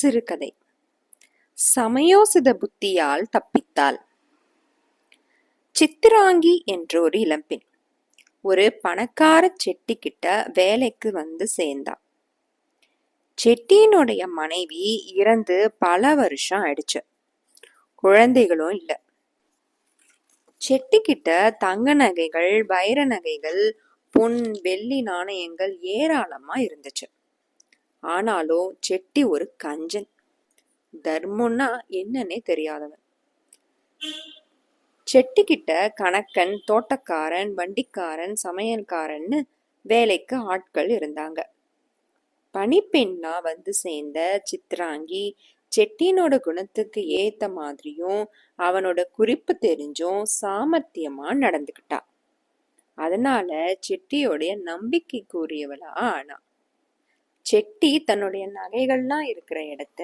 சிறுகதை. சமயோசித புத்தியால் தப்பித்தாள். சித்திராங்கி என்ற ஒரு இளம்பெண். ஒரு பணக்கார செட்டி கிட்ட வேலைக்கு வந்து சேர்ந்தா. செட்டியினுடைய மனைவி இறந்து பல வருஷம் ஆயிடுச்சு. குழந்தைகளும் இல்லை. செட்டி கிட்ட தங்க நகைகள் வைர நகைகள் பொன் வெள்ளி நாணயங்கள் ஏராளமா இருந்துச்சு. ஆனாலும் செட்டி ஒரு கஞ்சன். தர்மம்னா என்னன்னே தெரியாதவன். செட்டி கிட்ட கணக்கன் தோட்டக்காரன் வண்டிக்காரன் சமையல்காரன்னு வேலைக்கு ஆட்கள் இருந்தாங்க. பணிப்பெண்ணா வந்து சேர்ந்த சித்ராங்கி செட்டினோட குணத்துக்கு ஏத்த மாதிரியும் அவனோட குறிப்பு தெரிஞ்சும் சாமர்த்தியமா நடந்துக்கிட்டா. அதனால செட்டியோடைய நம்பிக்கைக்குரியவளா ஆனா. செட்டி தன்னுடைய நகைகள்லாம் இருக்கிற இடத்த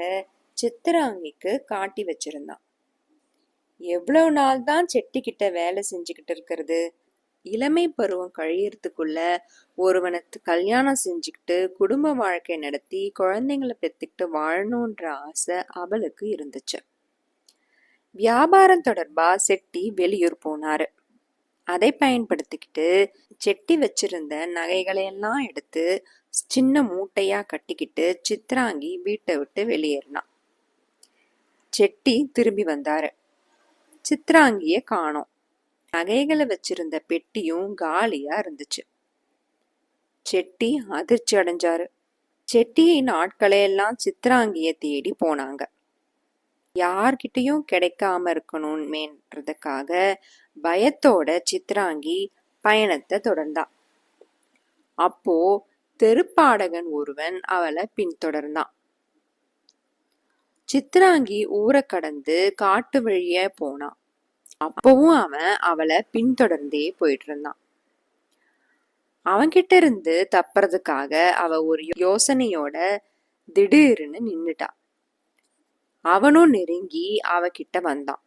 சித்திராங்கிக்கு காட்டி வச்சிருந்தான். எவ்வளவு நாள் தான் செட்டி கிட்ட வேலை செஞ்சுக்கிட்டு இருக்கிறது? இளமை பருவம் கழியறதுக்குள்ள ஒருவனுக்கு கல்யாணம் செஞ்சுக்கிட்டு குடும்ப வாழ்க்கை நடத்தி குழந்தைங்களை பெத்துக்கிட்டு வாழணுன்ற ஆசை அவளுக்கு இருந்துச்சு. வியாபாரம் தொடர்பா செட்டி வெளியூர் போனாரு. அதை பயன்படுத்திக்கிட்டு செட்டி வச்சிருந்த நகைகளையெல்லாம் எடுத்து சின்ன மூட்டையா கட்டிக்கிட்டு சித்ராங்கி வீட்டை விட்டு வெளியேறினான். செட்டி திரும்பி வந்தாரு. சித்ராங்கிய காணோம். நகைகளை வச்சிருந்த பெட்டியும் காலியா இருந்துச்சு. செட்டி அதிர்ச்சி அடைஞ்சாரு. செட்டியின் ஆட்களையெல்லாம் சித்ராங்கிய தேடி போனாங்க. யார்கிட்டயும் கிடைக்காம இருக்கணுமேன்றதுக்காக பயத்தோட சித்ராங்கி பயணத்தை தொடர்ந்தா. அப்போ தெருப்பாடகன் ஒருவன் அவளை பின்தொடர்ந்தான் சித்ராங்கி ஊரை கடந்து காட்டு வழிய போனான் அப்பவும் அவன் அவளை பின்தொடர்ந்தே போயிட்டு இருந்தான் அவன்கிட்ட இருந்து தப்புறதுக்காக அவ ஒரு யோசனையோட திடீர்னு நின்னுட்டா. அவனும் நெருங்கி அவகிட்ட வந்தான்.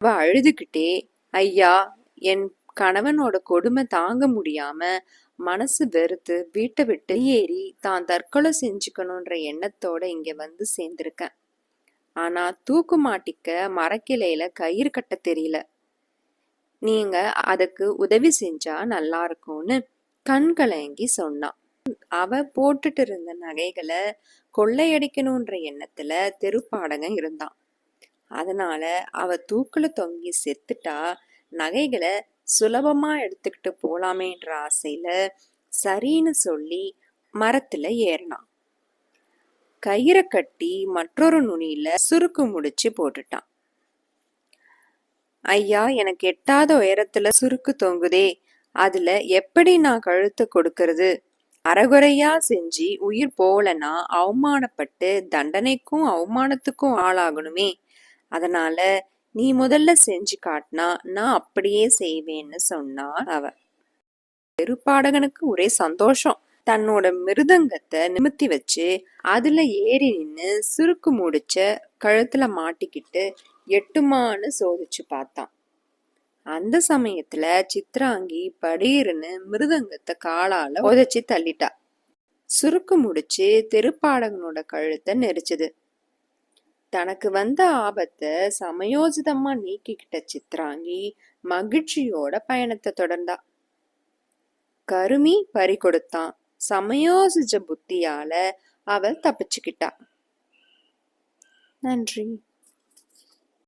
அவ அழுதுகிட்டே ஐயா என் கணவனோட கொடுமை தாங்க முடியாம மனசு வெறுத்து வீட்டை விட்டு ஏறி தான் தற்கொலை செஞ்சுக்கணுன்ற எண்ணத்தோட இங்க வந்து சேர்ந்திருக்கேன். ஆனா தூக்கு மாட்டிக்க மரக்கிளையில கயிறு கட்ட தெரியல. நீங்க அதுக்கு உதவி செஞ்சா நல்லா இருக்கும்னு கண் கலங்கி சொன்னான். அவ போட்டுட்டு இருந்த நகைகளை கொள்ளையடிக்கணுன்ற எண்ணத்துல தெருப்பாடகன் இருந்தான். அதனால அவ தூக்குல தொங்கி செத்துட்டா நகைகளை சுலபமா எடுத்துக்கிட்டு போலாமேன்ற ஆசையில சரின்னு சொல்லி மரத்துல ஏறினான். கயிறை கட்டி மற்றொரு நுனியில சுருக்கு முடிச்சு போட்டுட்டான். ஐயா எனக்கு எட்டாத உயரத்துல சுருக்கு தொங்குதே அதுல எப்படி நான் கழுத்து கொடுக்கறது? அறகுறையா செஞ்சு உயிர் போகலன்னா அவமானப்பட்டு தண்டனைக்கும் அவமானத்துக்கும் ஆளாகணுமே. அதனால நீ முதல்ல செஞ்சு காட்டினா நான் அப்படியே செய்வேன்னு சொன்னா அவ பெருப்பாடகனுக்கு ஒரே சந்தோஷம். தன்னோட மிருதங்கத்தை நிமித்தி வச்சு அதுல ஏறி நின்னு சுருக்கு முடிச்ச கழுத்துல மாட்டிக்கிட்டு எட்டுமான்னு சோதிச்சு பார்த்தான். அந்த சமயத்துல சித்ராங்கி படீர்னு மிருதங்கத்தை காலால உதச்சி தள்ளிட்டா. சுருக்கு முடிச்சு தெருப்பாடகனோட கழுத்தை நெரிச்சது. தனக்கு வந்த ஆபத்தை சமயோசிதமா நீக்கிக்கிட்ட சித்ராங்கி மகிழ்ச்சியோட பயணத்தை தொடர்ந்தா. கருமி பறி கொடுத்தான். சமயோசிஜ புத்தியால அவள் தப்பிச்சுக்கிட்டா. நன்றி.